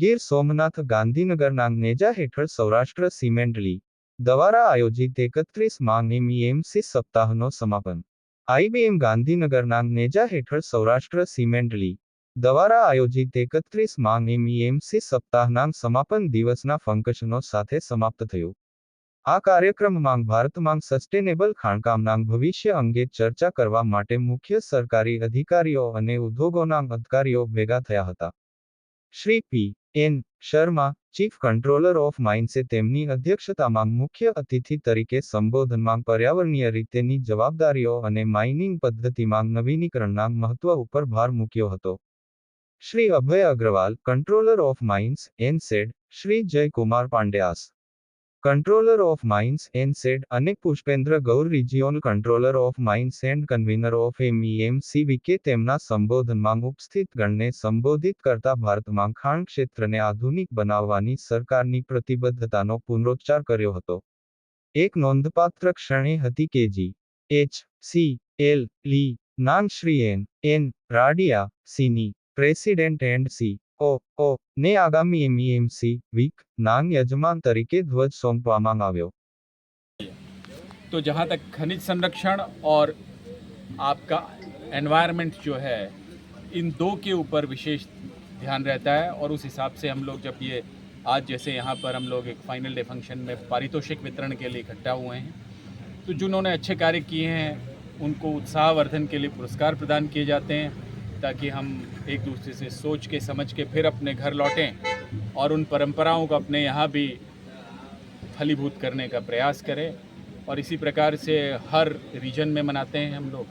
ગીર સોમનાથ ગાંધીનગરના નેજા હેઠળ સૌરાષ્ટ્ર સિમેન્ટ લી. દ્વારા આયોજિત એકત્રીસ માંગ એમસી સપ્તાહનો સમાપન. આઈબીએમ ગાંધીનગરના નેજા હેઠળ સૌરાષ્ટ્ર સિમેન્ટ લી. દ્વારા આયોજિત એકત્રીસ માંગ એમસી સપ્તાહના સમાપન દિવસના ફંકશનો સાથે સમાપ્ત થયો. આ કાર્યક્રમમાં ભારતમાં સસ્ટેનેબલ ખાણકામના ભવિષ્ય અંગે ચર્ચા કરવા માટે મુખ્ય સરકારી અધિકારીઓ અને ઉદ્યોગોના અધિકારીઓ ભેગા થયા હતા. Shri P. N. Sharma, chief controller of માઇન્સે તેમની અધ્યક્ષતામાં મુખ્ય અતિથિ તરીકે સંબોધનમાં પર્યાવરણીય રીતેની જવાબદારીઓ અને માઇનિંગ પદ્ધતિમાં નવીનીકરણના મહત્વ ઉપર ભાર મૂક્યો હતો. Shri Abhay Agrawal, controller of mines એનસેડ Shri Jaykumar પાંડ્યાસ કંટ્રોલર ઓફ માઇન્સ એનસેડ અને Pushpendra Gaur regional controller of mines and convener of MEMC Vike તેમના સંબોધનમાં ઉપસ્થિત ગણને સંબોધિત કરતા ભારતમાં ખાણ ક્ષેત્રને આધુનિક બનાવવાની સરકારની પ્રતિબદ્ધતાનો પુનરોચ્ચાર કર્યો હતો. એક નોંધપાત્ર ક્ષણે હતી કે જી, એચ, સી, એલ, લી નાન શ્રી એન એન, રાડિયા, સીની, president and C, O O ને આગામી એમઈએમસી વીક નાંગ યજમાન તરીકે ધ્વજ સોંપવામાં આવ્યો तो जहाँ तक खनिज संरक्षण और आपका एनवायरनमेंट जो है इन दो के ऊपर विशेष ध्यान रहता है और उस हिसाब से हम लोग जब ये आज जैसे यहाँ पर हम लोग एक फाइनल डे फंक्शन में पारितोषिक वितरण के लिए इकट्ठा हुए हैं तो जिन्होंने अच्छे कार्य किए हैं उनको उत्साहवर्धन के लिए पुरस्कार प्रदान किए जाते हैं ताकि हम एक दूसरे से सोच के, समझ के फिर अपने घर लौटें और उन परंपराओं को अपने यहाँ भी फलीभूत करने का प्रयास करें। और इसी प्रकार से हर रीजन में मनाते हैं हम लोग